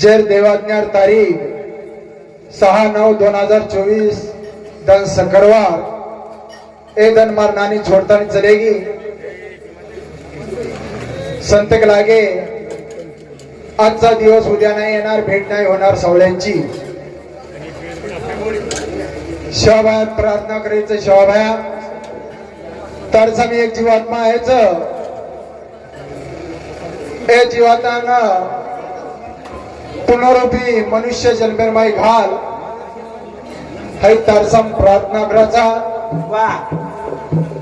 जर देवाज्ञार तारीख सहा नऊ दोन हजार चोवीस दन सकरवार. ए दन मार नानी छोडतानी चलेगी. संतक लागे. आजचा दिवस उद्या नाही येणार भेट नाही होणार सवळ्यांची. शिवाभायात प्रार्थना करायचं शिवाबाया तरचा मी एक जीवात्मा आहेच. ए जीवात्मा पुनरुपी मनुष्य जन्मेरमाई घाल. है तरसम प्रार्थना करायचा वा.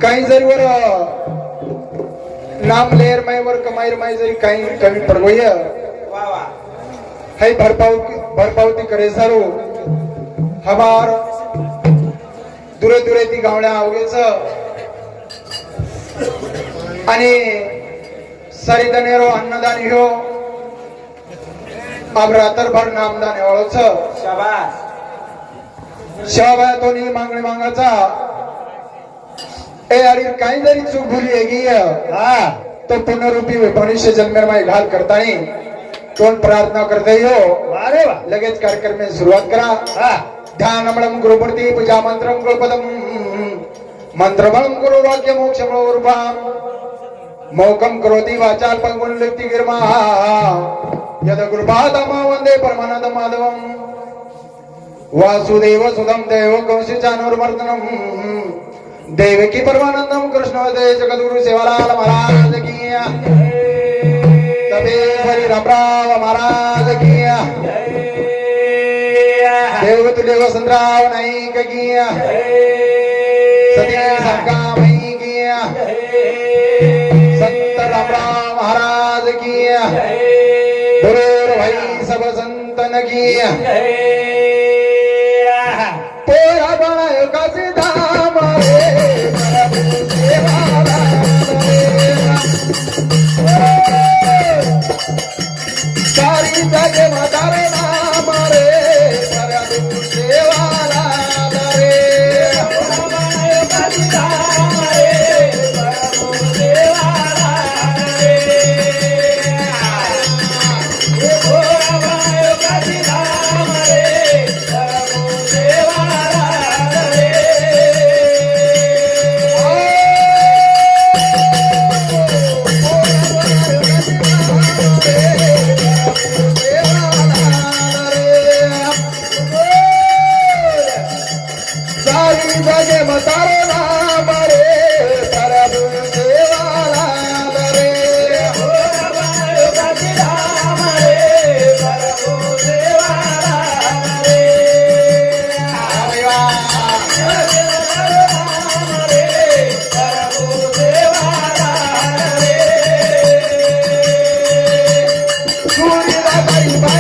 काही जरी वर नाम लेअर माई वर कमाईर माई जरी काही कमी पडवय वा वा. है भरपावती भरपावती करे सारू. हमार दुरे दुरे ती गावड्या अवघेच. आणि सरिदनेरो अन्नदान ह्यो नामदान एवढंच शाबास. शिवाबाया तो नी मागणी मागायचा ए अरे काही जरी चूक भुली आहे की हा. तो पुनरुपी मनुष्य जन्मेर माई घाल करतानी कोण प्रार्थना करते हो अरे वा. लगेच कार्यक्रम में सुरुवात करा. हा. ध्यानमळं गुरुमूर्ती पूजा मंत्रम गुरुपदम मंत्रबळं गुरु वाक्य मोक्ष रूपाम मौकम करोति वाचाल पंगुन लिप्ति गिर्मा। यद गुरुपादम वंदे परमानंद माधवम। वासुदेव सुदं देव कौशि चानुर्मर्दनम देवकी परमानंदम कृष्ण दे जगद्गुरु सेवालाल महाराज की तबे हरि रामराव महाराज की देव तुल्य वसंतराव नाईक की सती संकामई की संत रामराव महाराज की गुरुर भाई सब संतन की। पोरा बना काशी धाम रे। सारी जगे म्हातारे नाम रे। माने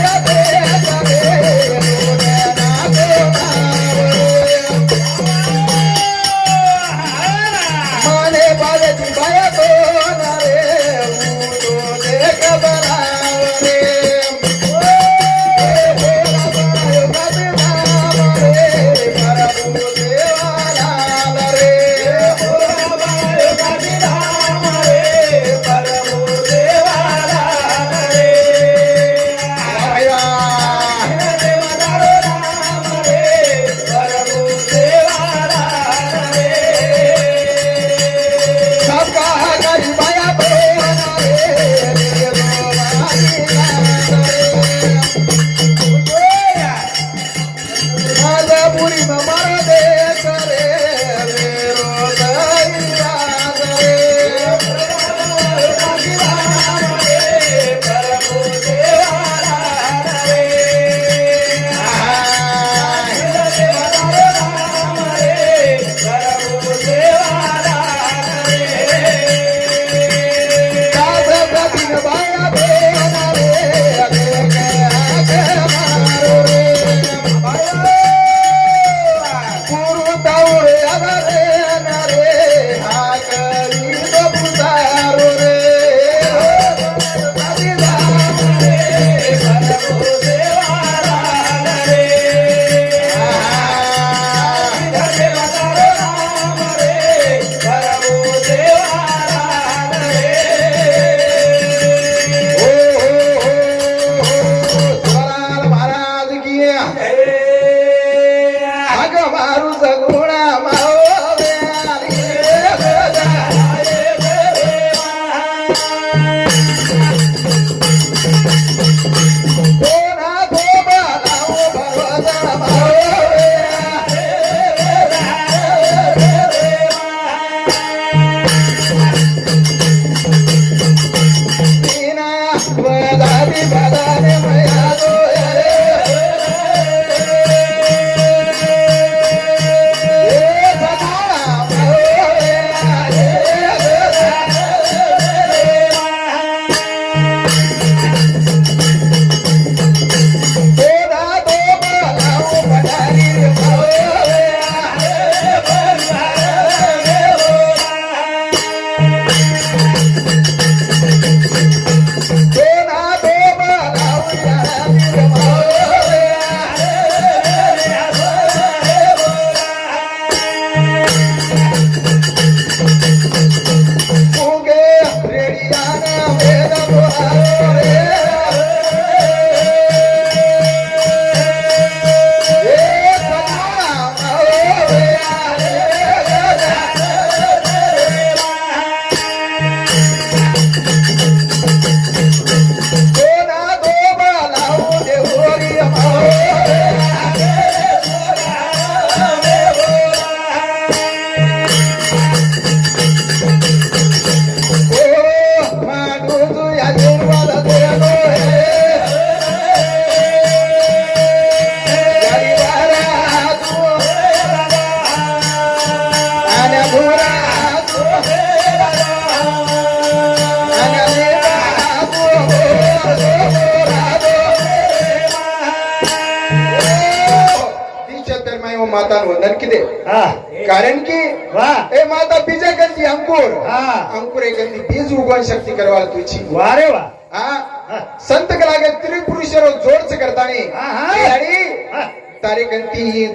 तारे गंती ही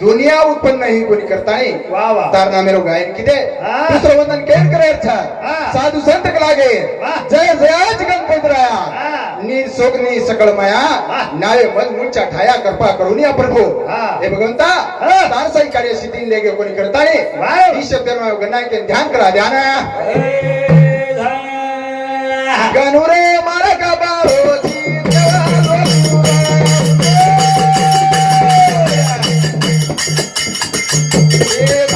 दुनिया उत्पन्न ही कोणी करतानी तार मेरो गायन किती हा. दुसरं वंदन केर करे हा. साधू संत कलागे वा. जय जयाच गणपत. राया नी सोगनी सकळ माया वा. नावे मध मुंच्या ठाया कृपा करून या प्रभू हा. भगवंता. तार साई कार्य सिद्धी लेगे कोणी करतानी वा. ही शब्द गणना के ध्यान करा ध्यान ए, धा. ए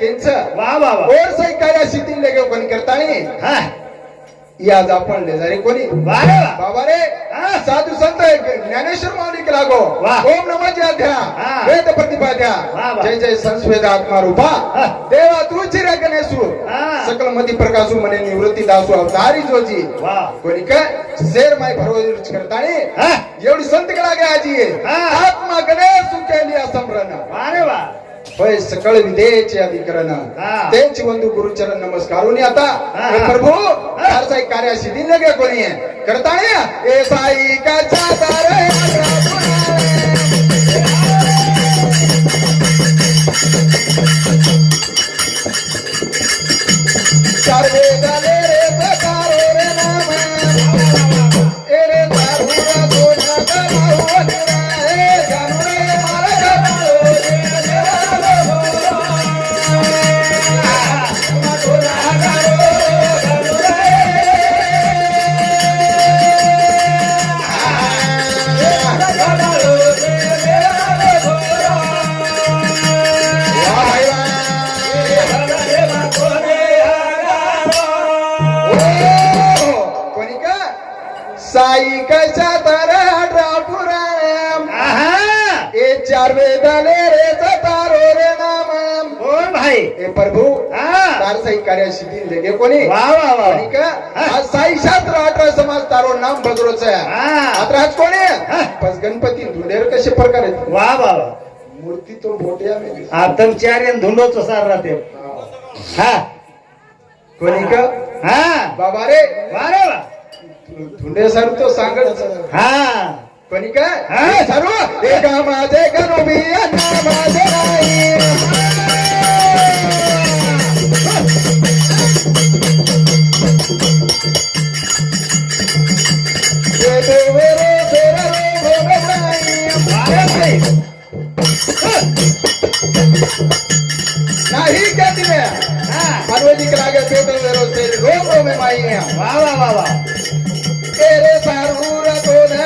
केंच वा वा और सही कार्य सिद्धी लेगे कोणी करतानी हा. आज आपण ले जारे कोणी वा रे वा बाबा रे हा. साधू संत ज्ञानेश्वर माऊली लागो. ओम नमः अध्या. वेद प्रतिपाद्या. जय जय संस्वेद आत्मा रूपा. देवा तुझी रे गणेशू. सकल मधी प्रकाशू मने निवृत्ती दासू अवतारी जोजी कोणी काय शेर माय भरवज करतानी. एवढी संत लागे आजी. आत्मा गणेश केली असमरण वा रे वा होय सकळ विधेचे अधिकरण. तेच बंधू गुरुचरण नमस्कारून आता. प्रभू साई कार्य सिद्धी लगे कोणी करताने ए साई का चार वेदाले कोणी? वा वा वा का? आज साई शास्त्र अठरा समाज तारो नाम आहे. हा. आता आज कोणी? हा. बस गणपती धुंडेर कसे प्रकार आहेत? वा वा वा. मूर्ती तो मोठ्या में आतम चार धुंडोच सार राहते. हा. कोणी का? हा. बाबा रे. वा रे वा. धुंडे सर तो सांगत हा. कोणी हा? हे. सर्व एका माझे गणोबी माझे नाही नाही क्या तिने हा. पार्वती के लागे पेटो वेरो तेरे रोम में माई. है वा वा वा. वा तेरे सारूर तो न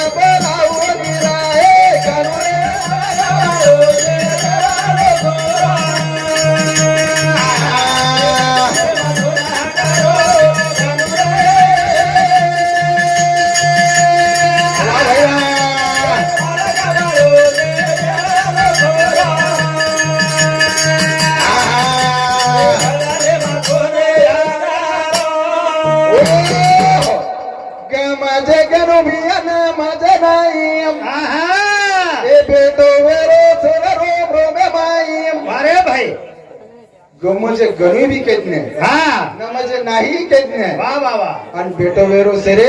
गमचे गणू भी कहत नाही हा न म्हणजे नाही कहत नाही वा वा वा आणि बेटो वेरो सेरे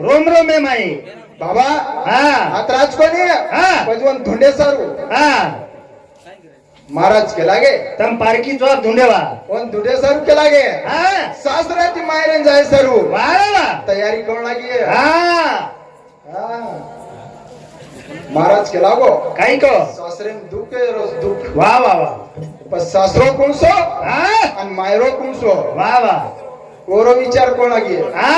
रोम रोम आहे माई बाबा हा आता राज कोणी हा. पजवन धुंडे सारू हा महाराज केला गे तम पारकी चौक धुंडेवा पण धुंडे सारू केला गे हा सासऱ्याची मायरेन जाय सरू वा वा तयारी करून लागी हा हा. महाराज केला गो काही को सासरे दुःख रोज दुःख वा वा वा पण सासरो कोणसो? हा? आणि मायरो कोणसो? वा वा. ओरो विचार कोणा घे हा.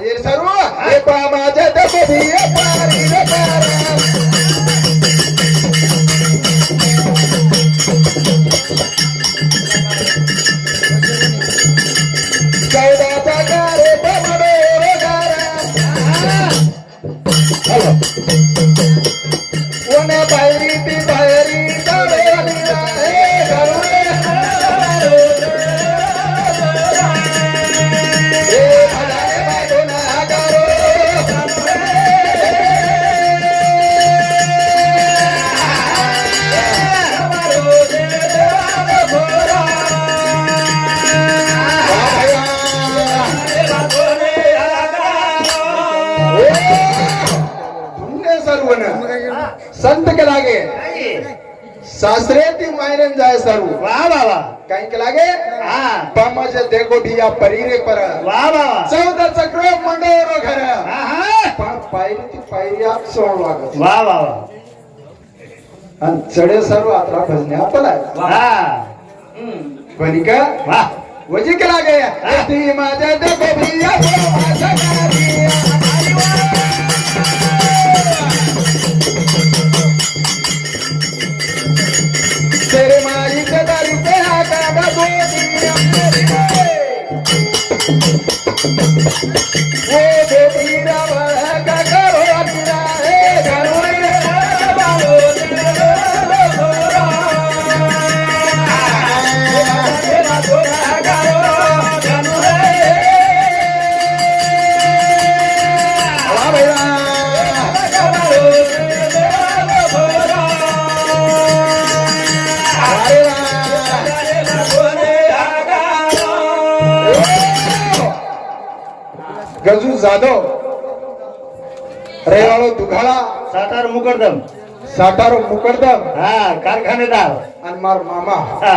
हे सर्व हे. पा माझ्या दबोबी हे पारी रे पारा. सासरे ती मायरन जाय सर्व. वा वा वा. काही के लागे? हा. पमज देखो भिया परीरे पर वा वा चौदा चक्र मंडोरो घर. हा हा. पायरी ती पायरी आप सोड लागत वा वा वा. आणि चढे सर्व आत्रा भजने आपला हा. कोणी का वा. वजी के लागे ती माझ्या देखो भिया माझ्या गारी. वो रेवाळो दुघाळा. सातार मुकरदम साठारो मुकरदम हा कारखानेदार. आणि मार मामा. हा.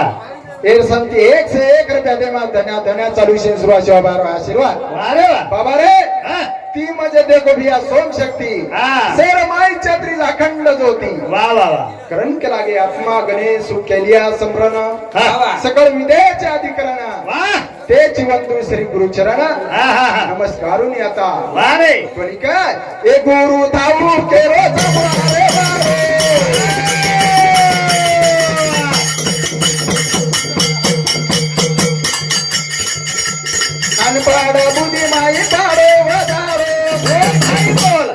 एर संती एक से एक रुपया दे मा धन्या धन्या चालू शे सुरुवात शिवा बारो आशीर्वाद. वा. बाबा रे हा. ती मजे देखो भिया सोम शक्ती. हा. शेर माई छत्री अखंड ज्योती. वा वा वा. करण के लागे आत्मा गणेश केलिया समरण हा. सकळ विदेचे अधिकरण. वा. ते जिवंतु श्री गुरुचरण. हा हा हा. नमस्कारून आता. वा रे कोणी काय ए गुरु. अनपाड बुद्धी माई पाडो वदारो काही बोल.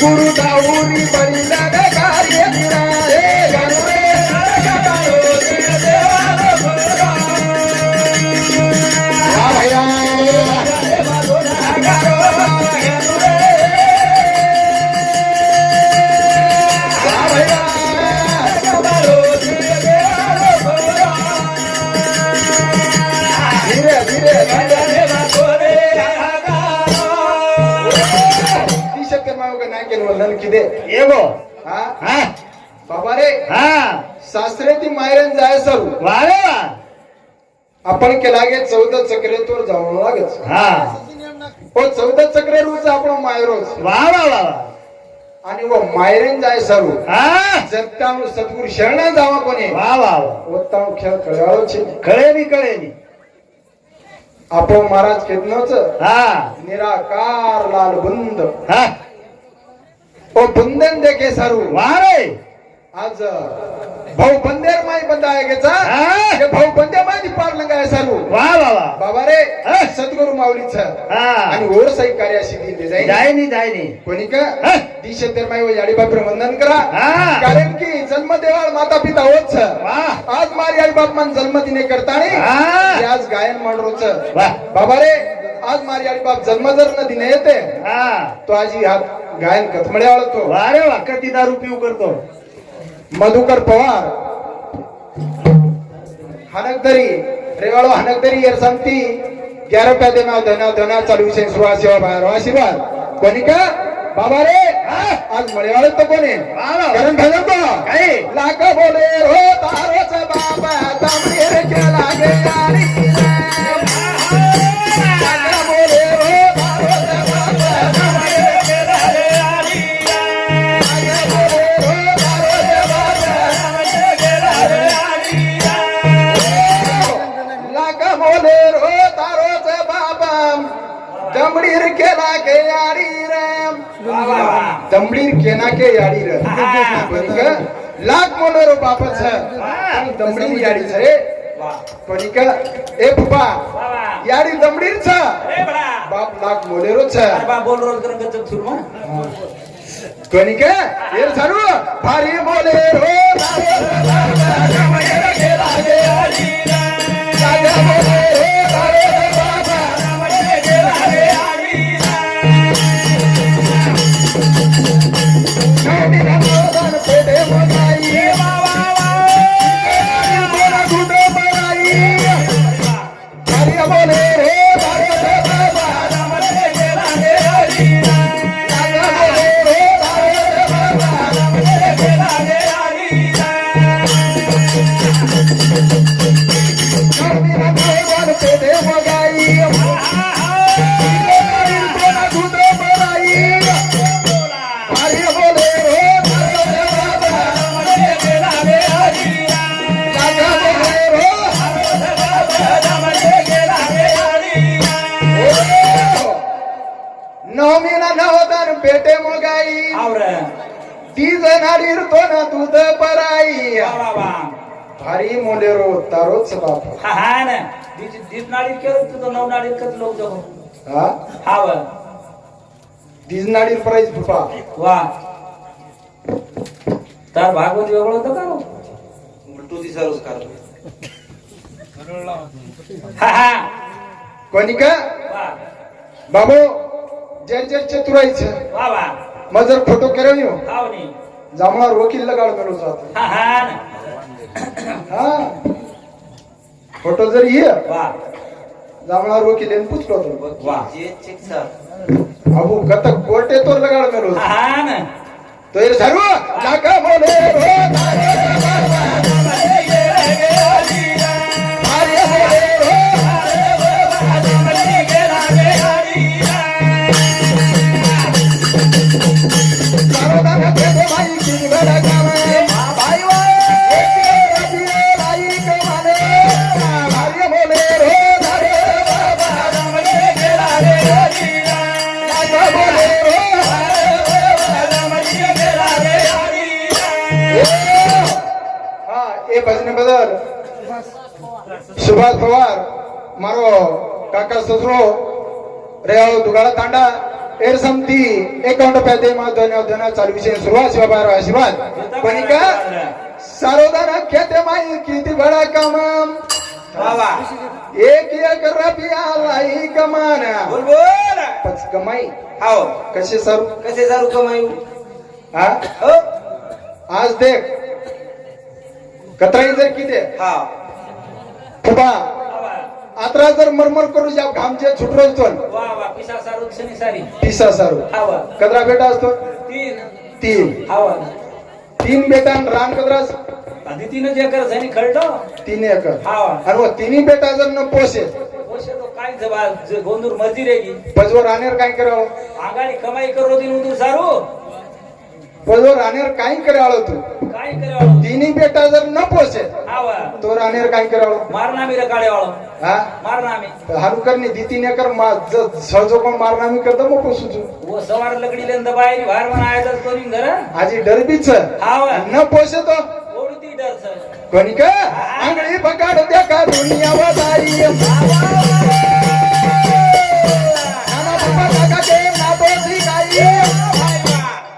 गुरु दाऊरी बळी लाग कार्य मायरन जाय सरू. वा. आपण केला गे चौदा चक्रेतवर जाऊन लागेच हा. हो चौदा चक्र रोज आपण मायरोज वा वा वा आणि वो मायरेन जाय सरू. हा. जगतानु सद्गुरु शरण जावा कोणी. वा वा वा. ओत्तानु खेळ कळाळो છે कळेली कळेली. आपो महाराज केतनोच हा. निराकार लाल बुंद. हा. ओ बुंदन देखे सरू. वा रे आज भाऊ बंदेर माई बंदा आहे गेचा भाऊ बंदे माई पार लंगाय सरू. वा वा वा. बाबा रे. सद्गुरु माऊलीच. हा. आणि ओर सही कार्याशी दिले जाईल जायनी जायनी. कोणी का. दिशेतर माई याडी बाप वंदन करा. कारण की जन्म देवाळ माता पिता होत आज मारी आई बाप मन जन्म तिने करतानी हा. ते आज गायन मांडरोच. बाबा रे आज मारी आई बाप जन्म जर न दिने येते हा. तो आज ही गायन कथमळे आळतो वा रे वा कधी दारू पिऊ करतो. मधुकर पवार. हनकदरी रेवाळो हनकदरी यार सांगती ग्यारह रुपया दे धना धना चालू से सुरुवात सेवा बाहेर आशीर्वाद. कोणी का? बाबा रे? आज मळ्याळ तो कोणी? दमडीर याडी रे वा कोणी का ए वा याडी दमडीर छ ए बडा बाप लाख मोलेरो छ अरे बा बोल मोगाई आवर. तीज नाडीरतो ना दूध पराई. वा वा वा. भारी मोलेरो तारोच बाप. हा हा ना. दीज दीज नाडी केलं तुझं नऊ नाडी कत लोक जाऊ. हा? हा वा. तीज नाडीर प्राईज फुपा वा. तार भागवत वेगळं होतं का हो? हा हा. कोणी का? वा. बाबू जर जर चतुराईचं वा वा मजर फोटो केलं येऊ हाव नी जांभळावर वकील लगाड मेलो जात. हा हा ना हा. फोटो जर ये. वा. जांभळावर वकील येऊन पुचलो तो. वा. अबू कत कोटे तो लगाड मेलो हा हा ना तो ये सर्व. लाका बोले સુભાષ પવાર મારો કાકા સસરો રેવાળો દુગાળા તાંડા એર સમતી એકાઉન્ટ પેદે માં ધન્ય ધન્ય ચાલુ વિશે સુરવાત સેવા બાર આશીર્વાદ પનિકા સારોદાન ખેતે માં કીધી બડા કામ वा वा એક એક રૂપિયા लाई કમાના बोल बोल પછ કમાઈ हाव कसे सर कसे सारू कमायू हा हो आज देख कतराई जर किती हा फुबा आत्रा जर मरमर करू ज्या घामचे छुटरो असतो वा वा पिसा सारू शनी सारी पिसा सारू हावा कदरा बेटा असतो तीन. तीन. हावा तीन बेटा आणि रान कदरास आधी तीनच एकर झाली खळतो तीन एकर. हावा आणि व तिन्ही बेटा जर न पोसे. वर्ष तो काय जबा ज- गोंदूर मर्जी रेगी पजवर राहण्यावर काय करावं? आगाडी कमाई करो दिन उदूर सारू. पजवर राहण्यावर काय करावं तू. काय करावं तिन्ही बेटा जर न पोसे हावा तो राहण्यावर काय करावं मारनामी रकाडे वाळो हा? मारनामी हारुकरनी दी तीन एकर मा ज- सहजो कोण मारनामी करता मग पोसूचू वो सवार लकडी लेंद बाहेर बाहेर म्हणा आयदाच कोणी घर. आजी डरबीच. न पोसे तो. कोणी का? आंगळी पकाड द्या का दुनिया वदाई नाना बाबा काका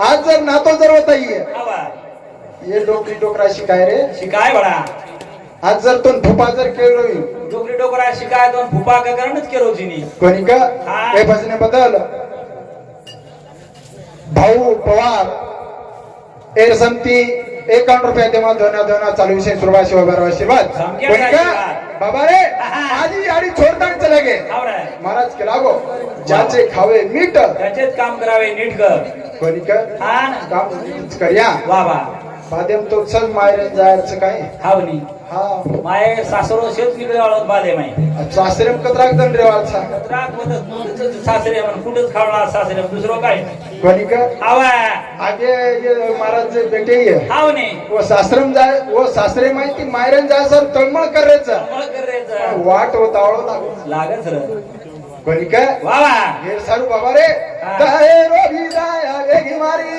आज जर नातो जर होता ये. डोकरी डोकरा शिकाय रे. शिकाय बडा. आज जर तो भोपा जर केलं डोकरी डोकरा शिकाय दोन फुपा का करणच केलो जिनी. कोणी का? हा. भजने बदल. भाऊ पवार एर समती एकावन्न रुपया तेव्हा दोना दोना चालू विषय सुरुवात शिवाय आशीर्वाद. समक्या कोणी का? आशीर्वाद. बाबा रे माझी याडी छोडताना चले गे महाराज के लागो. ज्याचे खावे मीठ त्याचेच काम करावे नीट कर कोणी कर हा काम नीट कर या वा वा. माध्यम तो चल मायरन जायचं काय? हावनी हा. माय सासरो शेत किती वाळत बाले माय सासरे कतराक दंड रेवाळचा त्राक मदत कुठंच सासरे म्हण कुठंच खावणार सासरे दुसरं काय? कोणी कर आवा आगे ये महाराज बेटे ये. हावने वो सासरम जाय वो सासरे माहिती मायरन जाय सर तळमळ करायचं. मळ करायचं. वाट होतावळ लागू लागच र कोणी काय वा वा. हे सारू बाबा रे. हा. दहे रोभी जाया वेगी मारी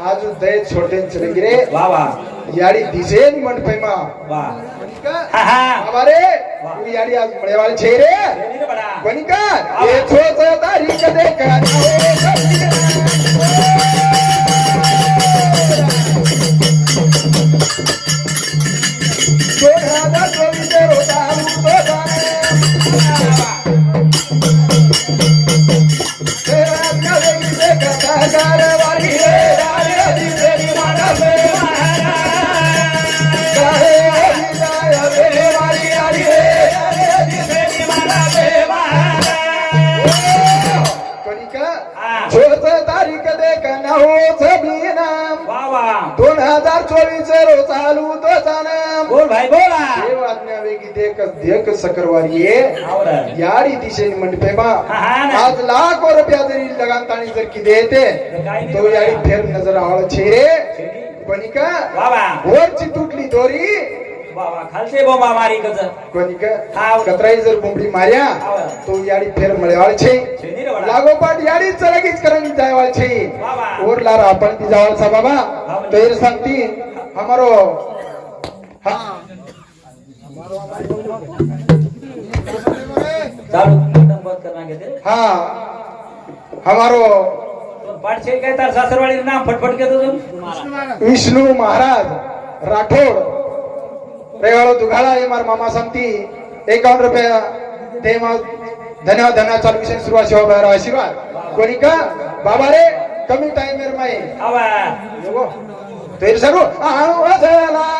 बोल दहे रोभी जाया वेगी मारी यारी हे रोभी जाया वेगी मारी यारी हे चलेगी यारी हा आज छोटे चलेगी रे वा वा याडी दिसेन मंडपे मा वा कोनिका हा हा बाबा रे तू याडी आज मळेवाल छे रे रेडी रे बडा रोज चालू तो बोल भाई बोला. देव आज्ञा वेगी देख देख सकरवारी ये. आवड याडी दिशेने मंडपे मा हा, हा ना. आज लाखो रुपया जरी लगान ताणी जर की देते तो याडी फेर नजर आवळ छे रे शेडी. कोनिका वा वा. वरची तुटली दोरी. खालचे बोंबा मारी कच कोनिका. कतराई जर बुंबडी मार्या. तो याडी फेर मळेवाळ छे. लागोपाठ याडी चलगीच करंगी जायवाळ छे. लार आपण ती जावाळचा बाबा. तो एर सांगती हमारो। हा। घेते हा। हमारो। पाठशे काय तर सासरवाडी नाम फटफट घेतो विष्णू महाराज राठोड। रेवाळो दुघाळा हे मार मामा सांगती. एकावन्न रुपया ते मग धन्यवाद धन्यवाद चालू विषय सुरुवात शिवा बाहेर आशीर्वाद. कोणी का? बाबा रे कमी टाइम मेर माई आवा येवो. तरी सर्व आवाजाला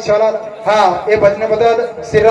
घोड्यासाठी हा हे भजनाबद्दल श्रीराम